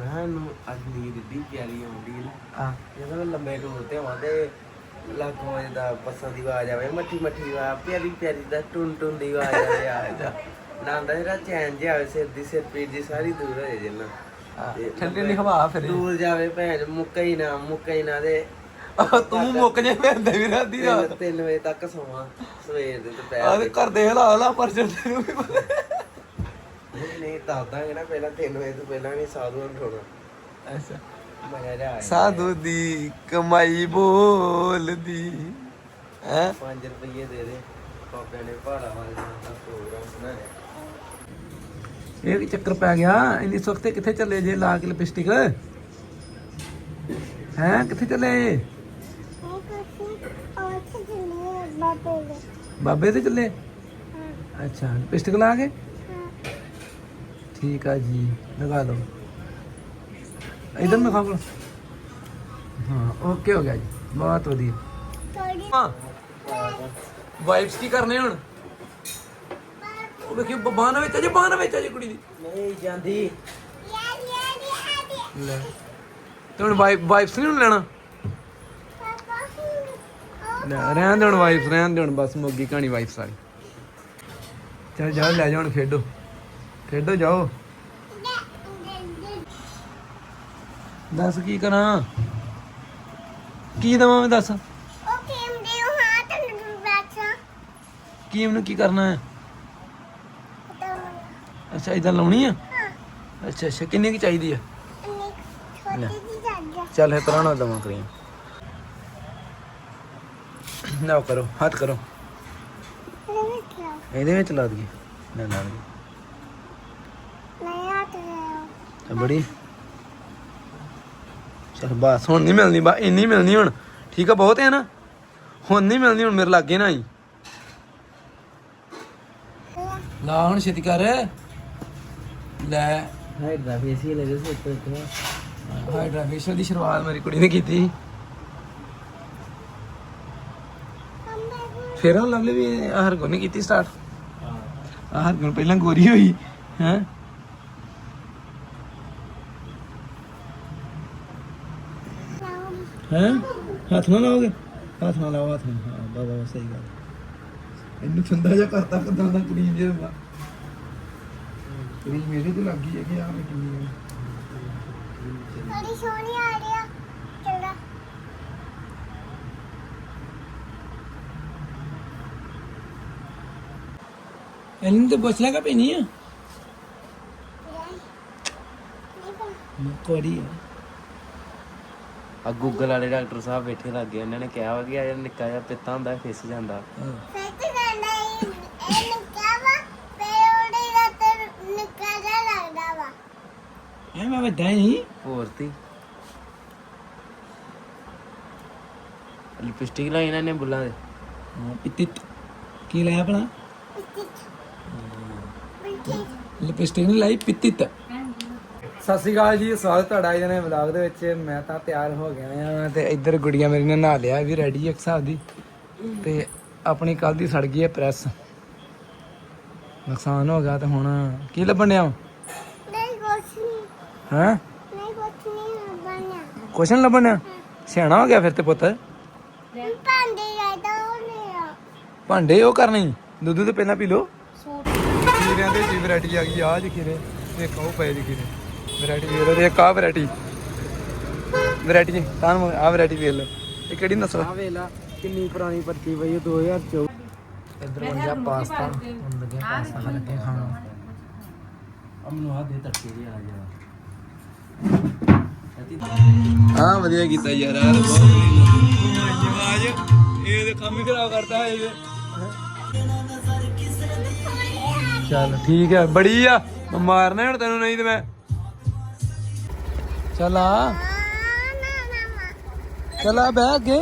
ਮੈਂ ਇਹਨੂੰ ਅੱਜ ਨੀਂਦ ਦੀ ਪਿਆਰੀ ਆਉਂਦੀ ਹੈ ਨਾ। ਆ ਜਦੋਂ ਲੰਬੇ ਟੂਰ ਤੇ ਆਉਂਦੇ ਲੱਖੋਂ ਵਜੇ ਦਾ ਬੱਸਾਂ ਦੀ ਆਵਾਜ਼ ਆਵੇ ਮੱਠੀ ਮੱਠੀ ਦੀ ਆਵਾਜ਼ ਪਿਆਰੀ ਪਿਆਰੀ ਦਾ ਟੁਨ ਟੁਨ ਦੀ ਆਵਾਜ਼ ਆਵੇ ਆ ਇਹਦਾ ਨਾਂਦਾ ਜਿਹੜਾ ਚੈਨ ਜਿਹਾ ਆਵੇ ਸਿਰ ਦੀ ਸਿਰ ਪੀੜ ਦੀ ਸਾਰੀ ਦੂਰ ਹੋ ਜਿੰਨਾ ਤੇ ਠੰਡੀ ਠੰਡੀ ਹਵਾ ਫਿਰ ਦੂਰ ਜਾਵੇ ਭੈਣ ਮੁੱਕਾ ਹੀ ਨਾ ਮੁੱਕਾ ਹੀ ਨਾ ਦੇ ਤੂੰ ਮੁੱਕ ਜੇ ਫਿਰਦੇ ਵੀ ਰਾਤੀ ਰਾਤ। 3 ਵਜੇ ਤੱਕ ਸੋਵਾਂ ਸਵੇਰ ਦੇ ਆ ਦੁਪਹਿਰ ਤੇ ਦੇ। ਘਰ ਦੇ ਹਾਲਾਤ ਆ ਪਰ ਜੰਦੇ ਨੂੰ ਵੀ। ਨਹੀਂ ਨਹੀਂ ਦੱਸਦਾਂਗੇ ਨਾ ਪਹਿਲਾਂ 3 ਵਜੇ ਤੋਂ ਪਹਿਲਾਂ ਨਹੀਂ ਸਾਧੂ ਨੂੰ ਉਠਾਉਣਾ। ਅੱਛਾ। ਮਜ਼ਾ ਜਾ ਆਇਆ ਸਾਧੂ ਦੀ ਕਮਾਈ ਬੋਲਦੀ ਹੈ? 5 ਰੁਪਏ ਦੇ ਦੇ ਪਾਪਿਆਂ ਨੇ ਪਹਾੜਾ ਵਾਲੇ ਦਾ ਪ੍ਰੋਗਰਾਮ ਬਣਾਇਆ। ਇਹ ਕੀ ਚੱਕਰ ਪੈ ਗਿਆ ਇੰਨੀ ਸੁਖਤੇ ਕਿੱਥੇ ਚੱਲੇ ਜੇ ਲਾ ਕੇ ਲਿਪਸਟਿਕ? ਹੈ ਕਿੱਥੇ ਚੱਲੇ ਬਾਬੇ ਤੇ ਚੱਲੇ? ਅੱਛਾ ਲਿਪਸਟਿਕ ਲਾ ਕੇ? ਠੀਕ ਆ ਜੀ ਲਗਾ ਲਓ। ਇਧਰ ਮੈਂ ਖਾਂ ਹਾਂ ਓਕੇ ਹੋ ਗਿਆ ਜੀ। ਬਹੁਤ ਵਧੀਆ। ਹਾਂ। ਵਾਈਫਸ ਕੀ ਕਰਨੇ ਹੁਣ? ਉਹ ਵੇਖੀ ਬਾਹਰ ਵਿੱਚ ਅਜੇ ਬਾਹਰ ਵਿੱਚ ਅਜੇ ਕੁੜੀ ਦੀ? ਨਹੀਂ ਜਾਂਦੀ। ਲੈ। ਤੇ ਹੁਣ ਵਾਈਫ ਵਾਈਫਸ ਨਹੀਂ ਹੁਣ ਲੈਣਾ? ਲੈ ਰਹਿਣ ਦੇ ਹੁਣ ਰਹਿਣ ਦੇ ਹੁਣ ਬਸ ਮੁੱਗੀ ਕਹਾਣੀ ਵਾਈਫ ਸਾਰੀ ਚੱਲ ਜਾਓ ਲੈ ਹੁਣ ਖੇਡੋ। ਖੇਡੋ ਜਾਓ। ਦੱਸ ਕੀ ਕਰਾਂ? ਕੀ ਦਵਾਂ ਮੈਂ ਦੱਸ? ਕੀ ਮੈਨੂੰ ਕੀ ਕਰਨਾ ਹੈ? ਅੱਛਾ ਇਦਾਂ ਲਾਉਣੀ ਆ? ਅੱਛਾ ਅੱਛਾ ਕਿੰਨੀ ਕੀ ਚਾਹੀਦੀ ਆ? ਚੱਲ ਹੈ ਤਰਾਣਾ ਦਵਾਂ ਕਰੀ ਨਾ ਕਰੋ ਹੱਥ ਕਰੋ। ਇਹਦੇ ਵਿੱਚ ਲਾ। ਦਈਏ। ਨਾ ਲਾ ਦਈਏ ਤਾਂ ਬੜੀ। ਚਲ ਬਸ ਹੁਣ ਨਹੀਂ ਮਿਲਣੀ ਬਾ ਇੰਨੀ ਮਿਲਣੀ ਹੁਣ। ਠੀਕ ਆ ਬਹੁਤ ਹੈ ਨਾ? ਹੁਣ ਨਹੀਂ ਮਿਲਣੀ ਹੁਣ ਮੇਰੇ ਲਾਗੇ ਨਾ ਆਈ। ਲਾ ਹੁਣ ਛੇਤੀ ਕਰ। ਲੈ। ਹਾਈਡਰਾ ਫੇਸੀਅਲ ਇਹਦੇ ਸਿਰ ਤੇ ਤੇ ਹਾਈਡਰਾ ਫੇਸ਼ੀਅਲ ਦੀ ਸ਼ੁਰੂਆਤ ਮੇਰੀ ਕੁੜੀ ਨੇ ਕੀਤੀ। ਸੀ। ਫਿਰ ਉਹ ਲਵਲੀ ਵੀ ਹਰ ਕੋ ਨਹੀਂ ਕੀਤੀ ਸਟਾਰਟ ਹਰ ਕੋ ਪਹਿਲਾਂ ਗੋਰੀ ਹੋਈ ਹੈ? ਹੈ? ਹੱਥ ਨਾਲ ਲਾਓਗੇ? ਹੱਥ ਨਾਲ ਲਾਓ ਹੱਥ ਨਾਲ ਹਾਂ ਬਾਬਾ ਸਹੀ ਗੱਲ। ਇਹਨੂੰ ਠੰਡਾ ਜਿਹਾ ਕਰਤਾ ਕਿਦਾਂ ਦਾ ਕਰੀਮ ਜਿਹਾ ਹੁੰਦਾ? ਕਰੀਮ ਮੇਰੇ ਤੇ ਲੱਗੀ ਹੈ। ਕਿ ਆ ਮੈਂ ਕਿੰਨੀ ਹੈ ਇਹਨੂੰ ਤੇ ਪੁੱਛ ਲੈਗਾ ਪੈਣੀ ਆ? ਕੋੜੀ ਆ। ਆ ਗੂਗਲ ਵਾਲੇ ਡਾਕਟਰ ਸਾਹਿਬ ਬੈਠੇ ਲੱਗੇ ਉਹਨਾਂ ਨੇ ਕਿਹਾ ਵਾ ਕਿ ਆ ਜਿਹੜਾ ਨਿੱਕਾ ਜਿਹਾ ਪਿੱਤਾ ਹੁੰਦਾ ਫਿਸ ਜਾਂਦਾ। ਹਾਂ। ਐ ਮੈਂ ਵੱਡਾ ਹੀ ਹੋਰ ਤੀ। ਲਿਪਸਟਿਕ ਲਾਈ ਇਹਨਾਂ ਨੇ ਬੁੱਲਾਂ ਦੇ। ਪਿੱਤਿਤ ਕੀ ਲਾਇਆ ਭਲਾ? ਲਿਪਸਟਿਕ ਨਹੀਂ ਲਾਈ ਪਿੱਤਿਤ ਸਤਿ ਸ਼੍ਰੀ ਅਕਾਲ ਜੀ ਸਵਾਗਤ ਤੁਹਾਡਾ ਅੱਜ ਦੇ ਵਲੌਗ ਦੇ ਵਿੱਚ। ਮੈਂ ਤਾਂ ਤਿਆਰ ਹੋ ਗਿਆ ਆ ਤੇ ਇੱਧਰ ਗੁੜੀਆ ਮੇਰੀ ਨੇ ਨਹਾ ਲਿਆ ਵੀ ਰੈਡੀ ਇੱਕ ਹਿਸਾਬ ਦੀ। ਤੇ ਆਪਣੀ ਕੱਲ ਦੀ ਸੜ ਗਈ ਹੈ ਪ੍ਰੈਸ। ਨੁਕਸਾਨ ਹੋ ਗਿਆ ਤੇ ਹੁਣ ਕੀ ਲੱਭਣ ਡਿਆ ਹੈ? ਕੁਛ ਨੀ ਲੱਭਣ ਡਿਆ? ਸਿਆਣਾ ਹੋ ਗਿਆ ਫਿਰ ਤੇ ਪੁੱਤ। ਭਾਂਡੇ ਉਹ ਕਰਨੇ ਦੁੱਧ ਤੇ ਪਹਿਲਾਂ ਪੀ ਲਓ। ਖੀਰਿਆਂ ਦੇ ਜੀ ਵੈਰਾਈਟੀ ਆ ਗਈ ਆ ਜੀ ਖੀਰੇ। ਉਹ ਪਏ ਜੀ ਖੀਰੇ। ਵੈਰਾਈਟੀ ਵੇਖ ਲਓ ਇੱਕ ਆ ਵੈਰਾਈਟੀ ਵੈਰਾਈਟੀ ਜੀ ਤਾਂ ਆ ਵੈਰਾਈਟੀ ਵੇਖ ਲਓ। ਇਹ ਕਿਹੜੀ ਨਸਲ? ਆ ਵੇਲਾ ਕਿੰਨੀ ਪੁਰਾਣੀ ਪਰਚੀ ਪਈ 2004 ਇੱਧਰ ਬਣ ਗਿਆ ਪਾਸਤਾ ਹੁਣ ਲੱਗਿਆ ਪਾਸਤਾ ਖਾ ਲੱਗੇ ਖਾਣ। ਅਮਨੂ ਆ ਦੇ ਤੜਕੇ ਦੀ ਆ ਜਾ ਹਾਂ ਵਧੀਆ ਕੀਤਾ ਯਾਰ ਯਾਰ ਬਹੁਤ ਵਧੀਆ ਜਵਾਜ ਇਹ ਤੇ ਕੰਮ ਹੀ ਖਰਾਬ ਕਰਤਾ ਹੈ ਇਹ। ਚੱਲ ਠੀਕ ਹੈ ਬੜੀ ਆ। ਮਾਰਨਾ ਹੁਣ ਤੈਨੂੰ ਨਹੀਂ ਤੇ ਮੈਂ ਚੱਲ ਆ। ਚੱਲ ਆ ਬਹਿ ਅੱਗੇ।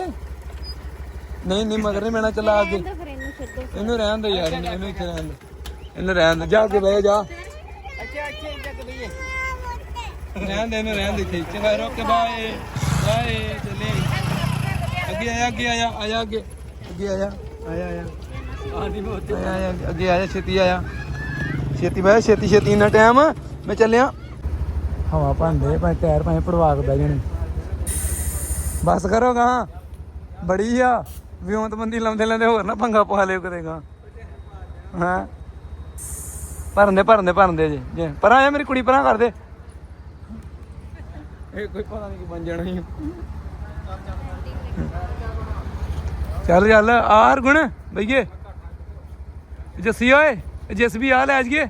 ਨਹੀਂ ਨਹੀਂ ਮਗਰ ਨਹੀਂ ਮੈਣਾ ਚੱਲ ਆ ਅੱਗੇ। ਇਹਨੂੰ ਰਹਿਣ ਦੇ ਯਾਰ ਇਹਨੂੰ ਇੱਥੇ ਰਹਿਣ ਦੇ। ਇਹਨੂੰ ਰਹਿਣ ਦੇ। ਜਾ ਅੱਗੇ ਬਹਿ ਜਾ। ਅੱਛਾ ਅੱਛਾ ਇੱਧਰ ਬਈਏ। ਰਹਿਣ ਦੇ ਇਹਨੂੰ ਰਹਿਣ ਦੇ ਇੱਥੇ। ਚੰਗਾ ਰੁਕ ਕੇ ਬਾਏ। ਬਾਏ ਚੱਲੇ। ਅੱਗੇ ਆਇਆ ਅੱਗੇ ਆਇਆ ਆਇਆ ਅੱਗੇ। ਅੱਗੇ ਆਇਆ। ਆਇਆ ਆਇਆ। ਆਦੀ ਬਹੁਤ। ਆਇਆ ਅੱਗੇ ਆਇਆ ਛੇਤੀ ਆਇਆ। ਛੇਤੀ ਬਾਏ ਛੇਤੀ ਛੇਤੀ ਇੰਨਾ ਟਾਈਮ ਮੈਂ ਚੱਲਿਆ। ਹਵਾ ਭੰਦੇ ਭਾਵੇਂ ਟਾਇਰ ਭਾਵੇਂ ਪੜਵਾ ਕੇ ਬਹਿ ਜਾਣ। ਬਸ ਕਰੋ ਗਾ। ਬੜੀ ਆ। ਵਿਉਂਤਬੰਦੀ ਲਾਉਂਦੇ ਲਾਉਂਦੇ ਹੋਰ ਨਾ ਪੰਗਾ ਪਾ ਲਿਓ ਕਿਤੇ ਗਾ। ਹਾਂ? ਭਰਨ ਭਰਨ ਭਰਨ ਜੇ ਜੇ। ਪਰਾਂ ਆ ਮੇਰੀ ਕੁੜੀ ਪਰਾਂ ਕਰ ਦੇ ਇਹ ਕੋਈ ਪਤਾ ਨਹੀਂ ਕੀ ਬਣ ਜਾਣਾ ਹੀ ਚੱਲ ਚੱਲ। ਆਰ ਗੁਣ ਬਈਏ। ਜੱਸੀ ਓਏ ਜਸਬੀ ਆ ਲੈ ਜੀਏ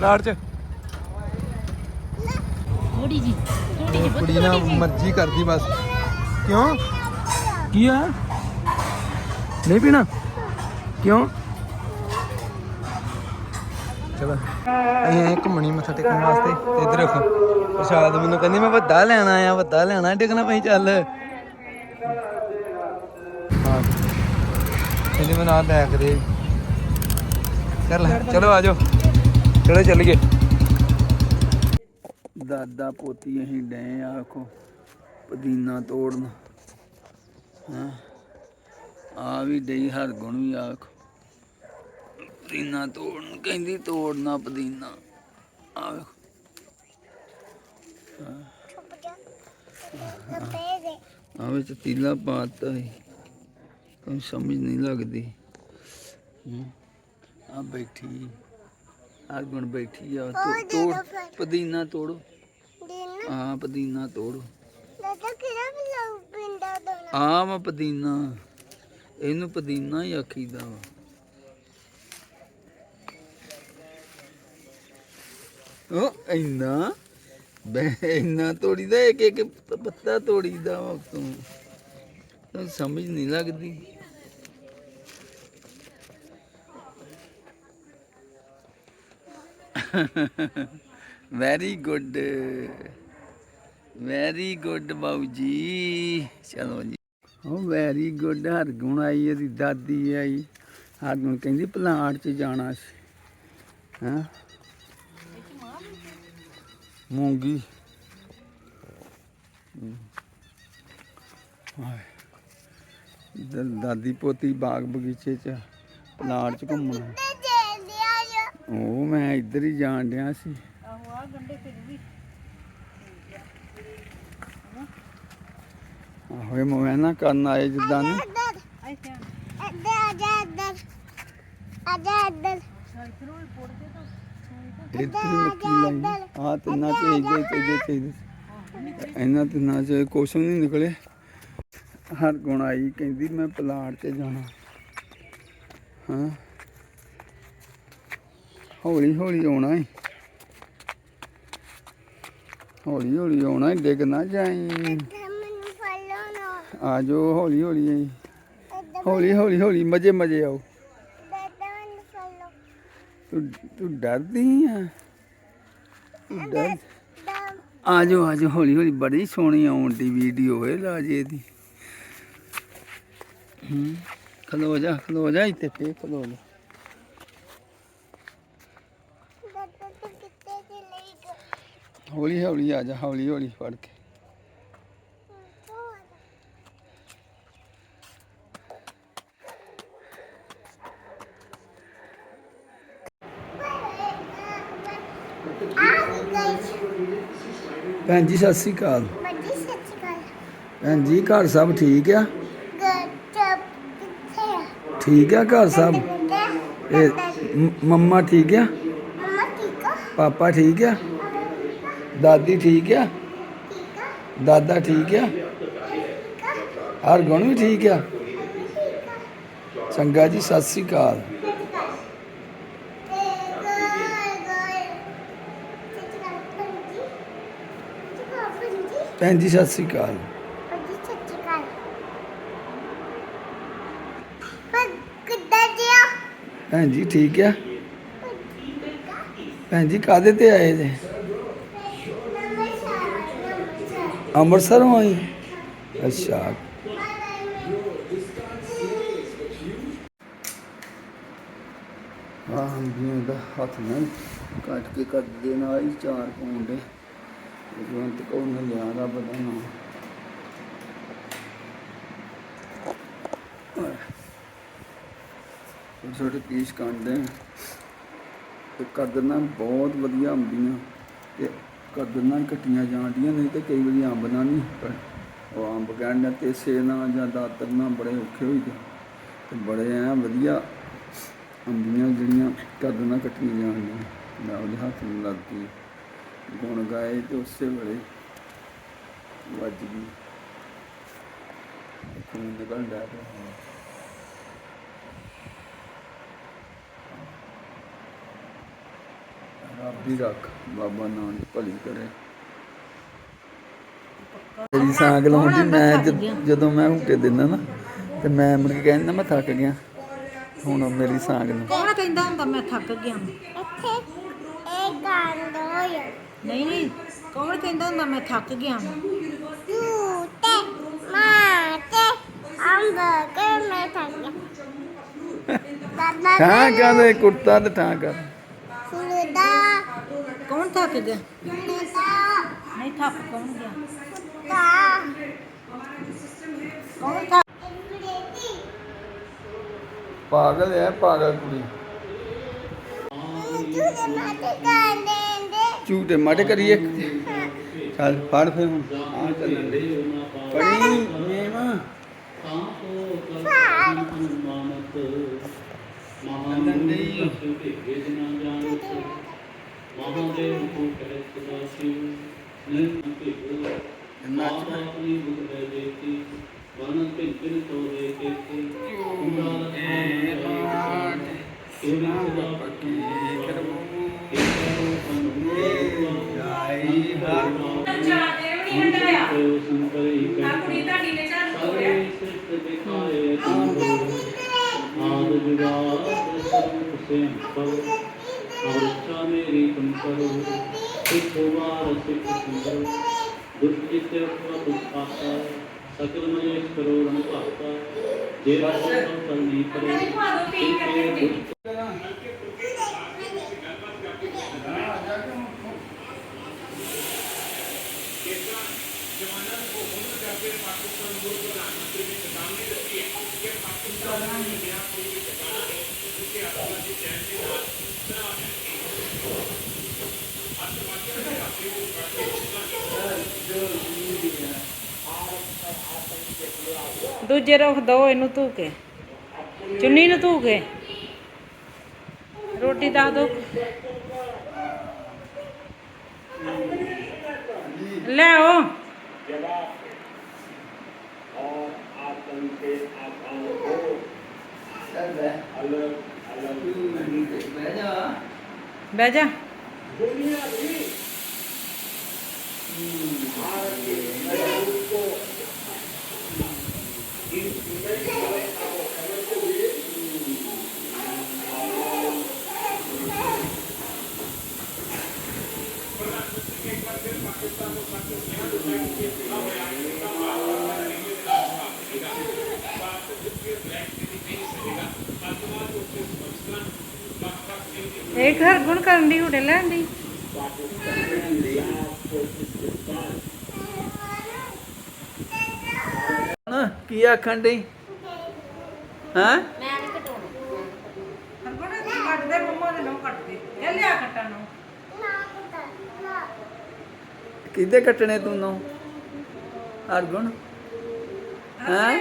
ਲਾੜ ਚ। ਥੋੜੀ ਜੀ ਥੋੜੀ ਜੀ ਕੁੜੀ ਨਾ ਮਰਜ਼ੀ ਕਰਦੀ ਬਸ। ਕਿਉਂ? ਕੀ ਆ? ਨਹੀਂ ਪੀਣਾ? ਕਿਉਂ? ਚਲੋ। ਅਸੀਂ ਆਏ ਘੁੰਮਣੀ ਮੱਥਾ ਟੇਕਣ ਵਾਸਤੇ ਤੇ ਇੱਧਰ ਰੱਖੋ ਪ੍ਰਸ਼ਾਦ ਮੈਨੂੰ ਕਹਿੰਦੀ ਮੈਂ ਵੱਡਾ ਲੈਣਾ ਆ ਵੱਡਾ ਲੈਣਾ ਟਿਕਣਾ ਪਈ ਚੱਲ। ਹਾਂ। ਕਹਿੰਦੀ ਮੈਂ ਨਾਲ ਲੈ ਕੇ ਦੇ। ਚੱਲ ਚਲੋ ਆਜੋ ਚਲੋ ਚੱਲੀਏ। ਦਾਦਾ ਪੋਤੀ ਅਸੀਂ ਡਏ ਆ ਆਖੋ ਪੁਦੀਨਾ ਤੋੜਨ। ਹਾਂ? ਆ ਵੀ ਡਈ ਹਰ ਗੁਣ ਵੀ ਆਖੋ ਪੁਦੀਨਾ ਤੋੜਨ। ਕਹਿੰਦੀ ਤੋੜਨਾ ਪੁਦੀਨਾ ਆ ਵੇਖੋ ਆ ਵਿੱਚ ਤੀਲਾ ਪਾਤਾ ਹੈ ਕੋਈ ਸਮਝ ਨਹੀਂ ਲੱਗਦੀ। ਆ ਬੈਠੀ ਆ ਗੁਣ ਬੈਠੀ ਆ ਤੋੜ ਪੁਦੀਨਾ ਤੋੜੋ। ਆ ਪੁਦੀਨਾ ਤੋੜੋ। ਆ ਵਾ ਪੁਦੀਨਾ। ਇਹਨੂੰ ਪੁਦੀਨਾ ਹੀ ਆਖੀਦਾ ਵਾ। ਉਹ ਇੰਨਾ? ਬੈ ਇੰਨਾ ਤੋੜੀਦਾ ਇੱਕ ਇੱਕ ਪੱਤਾ ਤੋੜੀਦਾ ਵਾ ਤੂੰ ਤੈਨੂੰ ਸਮਝ ਨਹੀਂ ਲੱਗਦੀ। ਵੈਰੀ ਗੁੱਡ ਵੈਰੀ ਗੁੱਡ ਬਾਊ ਜੀ ਚਲੋ ਜੀ ਉਹ ਵੈਰੀ ਗੁੱਡ ਹਰਗੁਣ ਆਈ ਇਹਦੀ ਦਾਦੀ ਆਈ ਹਰਗੁਣ ਕਹਿੰਦੀ ਪਲਾਂਟ 'ਚ ਜਾਣਾ ਸੀ ਹਾਂ ਮੂੰਗੀ ਦਾਦੀ ਪੋਤੀ ਬਾਗ ਬਗੀਚੇ 'ਚ ਪਲਾਂਟ 'ਚ ਘੁੰਮਣਾ ਉਹ ਮੈਂ ਇੱਧਰ ਹੀ ਜਾਣ ਡਿਆ ਸੀ ਆਹੋ ਆ ਗੰਡੇ ਫਿਰ ਵੀ। ਆਹੋ ਇਹ ਮੋਹਨਾ ਕਰਨ ਆਏ ਜਿੱਦਾਂ ਨੂੰ। ਅੱਛਾ ਇਧਰੋਂ ਹੀ ਪੁੱਟ ਦੇ ਤਾਂ ਲਾਈ? ਆ ਤਿੰਨਾਂ ਚ ਇਹਦੇ ਚਾਹੀਦੇ ਚਾਹੀਦੇ ਇਹਨਾਂ ਤਿੰਨਾਂ ਚ ਕੁਛ ਵੀ ਨਹੀਂ ਨਿਕਲੇ। ਹਰ ਗੁਣ ਆਈ ਕਹਿੰਦੀ ਮੈਂ ਪਲਾਟ ਤੇ ਜਾਣਾ। ਹਾਂ। ਹੌਲੀ ਹੌਲੀ ਆਉਣਾ ਏ। ਹੌਲੀ ਹੌਲੀ ਆਉਣਾ ਡਿੱਗ ਨਾ ਜਾਈ। ਆ ਜਾਓ ਹੌਲੀ ਹੌਲੀ ਆਈ। ਹੌਲੀ ਹੌਲੀ ਹੌਲੀ ਮਜੇ ਮਜੇ ਆਓ। ਤੂੰ ਤੂੰ ਡਰਦੀ ਆ? ਤੂੰ ਡਰ ਆ ਜਾਓ ਆ ਜਾਓ ਹੌਲੀ ਹੌਲੀ ਬੜੀ ਸੋਹਣੀ ਆਉਣ ਦੀ ਵੀਡੀਓ ਹੈ ਰਾਜੇ ਦੀ। ਹੂੰ, ਖਲੋ ਜਾ ਖਲੋ ਜਾ ਇੱਥੇ ਤੇ ਖਲੋ ਜਾ। ਹੌਲੀ ਹੌਲੀ ਆ ਜਾ ਹੌਲੀ ਹੌਲੀ ਫੜ ਕੇ ਭੈਣ ਜੀ ਸਤਿ ਸ੍ਰੀ ਅਕਾਲ ਭੈਣ ਜੀ ਘਰ ਸਭ ਠੀਕ ਆ ਠੀਕ ਆ ਘਰ ਸਭ ਇਹ ਮ- ਮੰਮਾ ਠੀਕ ਆ ਪਾਪਾ ਠੀਕ ਆ ਦਾਦੀ ਠੀਕ ਆ? ਦਾਦਾ ਠੀਕ ਆ? ਹਰ ਗੁਣ ਵੀ ਠੀਕ ਆ? ਚੰਗਾ ਜੀ, ਸਤਿ ਸ੍ਰੀ ਅਕਾਲ। ਭੈਣ ਜੀ, ਸਤਿ ਸ੍ਰੀ ਅਕਾਲ। ਭੈਣ ਜੀ, ਠੀਕ ਆ? ਭੈਣ ਜੀ ਕਾਦੇ ਤੇ ਆਏ ਜੇ? ਅੰਮ੍ਰਿਤਸਰੋਂ ਆਏ ਅੱਛਾ। ਆਹ ਹੰਦੀਆਂ ਦਾ ਹੱਥ ਨਾਲ ਕੱਟ ਕੇ ਕੱਟ ਦੇ ਨਾਲ ਹੀ ਚਾਰ ਪਾਉਂਦੇ। ਜਵੰਤ ਕੋ ਨੇ ਲਿਆ ਦਾ ਬਦਾ ਛੋਟੇ ਛੋਟੇ ਪੀਸ ਕਾਂਡੇ ਤੇ ਕਰ ਦੇਣਾ ਬਹੁਤ ਵਧੀਆ ਅੰਬੀਆਂ ਤੇ ਕਦਨਾਂ ਕੱਟੀਆਂ ਜਾਂਦੀਆਂ ਨਹੀਂ ਤੇ ਕਈ ਵਾਰੀ ਅੰਬ ਨਾਲ ਨਹੀਂ ਉਹ ਅੰਬ ਕਹਿਣ ਤੇ ਸੇ ਨਾਲ ਜਾਂ ਦਾਤਰ ਨਾਲ ਬੜੇ ਔਖੇ ਹੋਈਦੇ ਤੇ ਬੜੇ ਐ ਵਧੀਆ ਅੰਬੀਆਂ ਜਿਹੜੀਆਂ ਕਦਨਾਂ ਕੱਟੀਆਂ ਜਾਂਦੀਆਂ। ਮੈਂ ਉਹਦੇ ਹੱਥ ਨੂੰ ਲੱਗ ਗਈ ਗੁਣ ਗਾਏ ਤੇ ਉਸੇ ਵੇਲੇ ਵੱਜ ਗਈ। ਖੂਨ ਨਿਕਲ ਡਿਆ ਪਿਆ ਰੱਬ ਹੀ ਰੱਖ ਬਾਬਾ ਨਾਨਕ ਭਲੀ ਕਰੇ। ਮੇਰੀ ਸਾਗ ਲਾਉਂਦੀ ਮੈਂ ਜਦ- ਜਦੋਂ ਮੈਂ ਹੁੱਕੇ ਦਿੰਦਾ ਨਾ ਤੇ ਮੈਂ ਮੁੜ ਕੇ ਕਹਿੰਦਾ ਮੈਂ ਥੱਕ ਗਿਆ। ਹੁਣ ਮੇਰੀ ਸਾਗ ਨੂੰ। ਕੌਣ ਕਹਿੰਦਾ ਹੁੰਦਾ ਮੈਂ ਥੱਕ ਗਿਆ ਨਹੀਂ ਨਹੀਂ ਕੌਣ ਕਹਿੰਦਾ ਹੁੰਦਾ ਮੈਂ ਥੱਕ ਗਿਆ ਠਾਂ ਕਰ ਕੁੱਤਾ ਤੇ ਠਾਂ ਕਰ। ਕੌਣ ਥੱਕ ਗਿਆ ਨਹੀਂ ਥੱਕ ਕੌਣ ਗਿਆ? ਕੌਣ ਥੱਕ? ਪਾਗਲ ਹੈ ਪਾਗਲ ਕੁੜੀ। ਝੂਟੇ ਮਾਟੇ ਕਰੀਏ। ਚੱਲ ਫੜ ਫਿਰ ਹੁਣ। ਆ ਚੱਲਣ ਦੇ ਫੜੀ। ਮੇਵਾ ਮਹਾਦੇਵ ਕੋ ਕਹਿਤ ਦਾਸੀ ਨਿਰਮਲ ਭੇਜੋ ਨੱਚ ਆਪਣੀ ਬੁੱਧ ਲੈ ਦੇਤੀ ਵਨ ਭਿੰਨ ਤੋ ਦੇ ਕੇਤੀ ਕੁੰਡਾਲ ਕੇਵੀ ਸਦਾ ਪੱਕੀ ਕਰਮੂ ਆਈ ਹਰ ਸੰਕਰੀ ਕੁੜੀ ਤੁਹਾਡੀ ਨੇ ਚਾਲੂ ਹੋਇਆ ਦਿਖਾਏ ਆਦ ਜੁਗਾਦ ਸਰੂਪ ਸੇ ਪਵ ਅਵਰਛਾ ਮੇਰੀ ਤੁਮ ਕਰੋ ਸਿੱਖ ਵਾਰ ਸਿੱਖ ਸੁੰਦਰ ਦੁਖ ਜਿਤੇ ਉਪਰ ਦੁਖਾਤਾ ਸਕਲ ਮਜੇ ਕਰੋ ਰਨ ਭਾਤਾ ਜੇ ਰਾਜੋ ਕਰਨੀ ਕਰੇ ਤੇ ਦੁਖ ਦੂਜੇ ਰੁੱਖ ਦੋ, ਇਹਨੂੰ ਧੂ ਕੇ। ਚੁੰਨੀ ਨੂੰ ਧੂ ਕੇ। ਰੋਟੀ ਦਾ ਦੋ। ਲੈ ਆਓ। ਬਹਿ ਜਾ। ਕਰਨ ਦੀ ਹੁੜੇ ਲੈਣ ਦੀ। ਨਾ ਕੀ ਆਖਣ ਹਾਂ? ਦੇ ਮੰਮਾ ਦੇ ਨੋ ਕੱਟ ਦੇ ਇਹ ਲਿਆ ਕੱਟਾ ਨੂੰ। ਕਿਹਦੇ ਕੱਟਣੇ ਤੂੰ ਨੋ ਅਰਗੁਣ ਹੈਂ?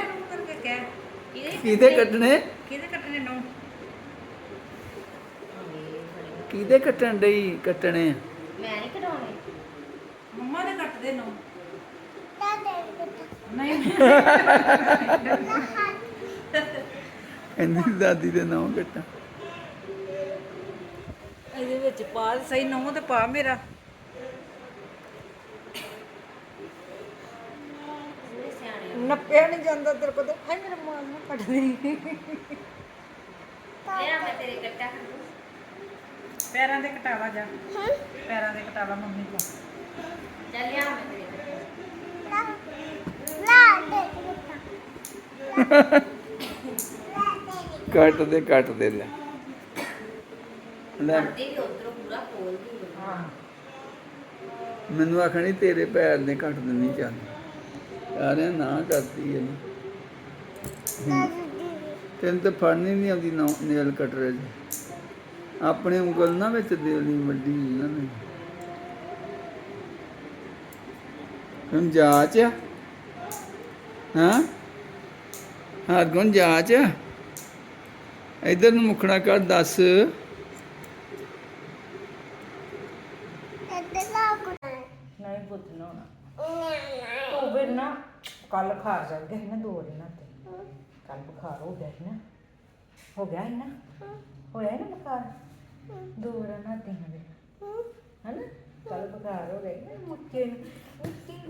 ਕਿਹਦੇ ਕੱਟਣੇ? ਕਿਹਦੇ ਕੱਟਣੇ ਨੋ? ਕਿਹਦੇ ਕੱਟਣ ਡਈ ਕੱਟਣੇ? ਮੰਮਾ ਦੇ ਕੱਟ ਦੇ ਨੋ ਨਹੀਂ। ਕਹਿੰਦੀ ਦਾਦੀ ਦੇ ਨਾਂ ਕੱਟਾਂ ਇਹਦੇ ਵਿੱਚ ਪਾ ਸਹੀ ਨੋ ਤੇ ਪਾ ਮੇਰਾ। ਨੱਪਿਆ ਨਹੀਂ ਜਾਂਦਾ ਤੇਰੇ ਕੋਲ ਤੇ। ਹਾਏ ਮੇਰਾ ਮਾਂ ਨੂੰ ਕੱਟ। ਦੇ ਪੈਰਾਂ ਦੇ ਕਟਾਵਾ ਜਾ। ਪੈਰਾਂ ਦੇ ਕਟਾਵਾ ਮੰਮੀ ਕੋ ਕੱਟ ਦੇ ਕੱਟ ਦੇ ਲੈ। ਲੈ ਹਾਂ। ਮੈਨੂੰ ਆਖਣੀ ਤੇਰੇ ਪੈਰ ਨੇ ਕੱਟ ਦੇਣੀ ਚੱਲ। ਯਾਰੇ ਨਾ ਕਰਦੀ ਹੈ। ਤੈਨੂੰ ਤਾਂ ਫੜਨੀ ਨਹੀਂ ਆਉਂਦੀ ਨੇਲ ਕਟਰ ਚ। ਆਪਣੇ ਉਂਗਲ ਨਾ ਵਿੱਚ ਦੇ ਲਈ ਵੱਡੀ ਇਹਨਾਂ ਨੇ ਹੁਣ ਜਾਚ ਹਾਂ? ਹਰਗੁਣ ਜਾਚ ਆ। ਇਧਰ ਨੂੰ ਮੁਖੜਾ ਕਰ ਦੱਸ। ਨਹੀਂ ਪੁੱਤ ਨਾ ਹੋਣਾ। ਤੂੰ ਫਿਰ ਨਾ ਕੱਲ ਖਾਰ ਚੜ ਗਿਆ ਸੀ ਨਾ ਦੋ ਦਿਨਾਂ ਤੇ। ਕੱਲ ਬੁਖਾਰ ਹੋ ਗਿਆ ਸੀ ਨਾ। ਹੋ ਗਿਆ ਸੀ ਨਾ? ਹੋਇਆ ਨਾ ਬੁਖਾਰ? ਦੋ ਦਿਨਾਂ ਤੇ ਹਾਂ ਹਨਾ? ਕੱਲ ਬੁਖਾਰ ਹੋ ਗਿਆ। ਨਾ ਮੁੱਕੇ ਨੂੰ ਮੁੱਕੇ ਨੂੰ ਮੁੱਕੇ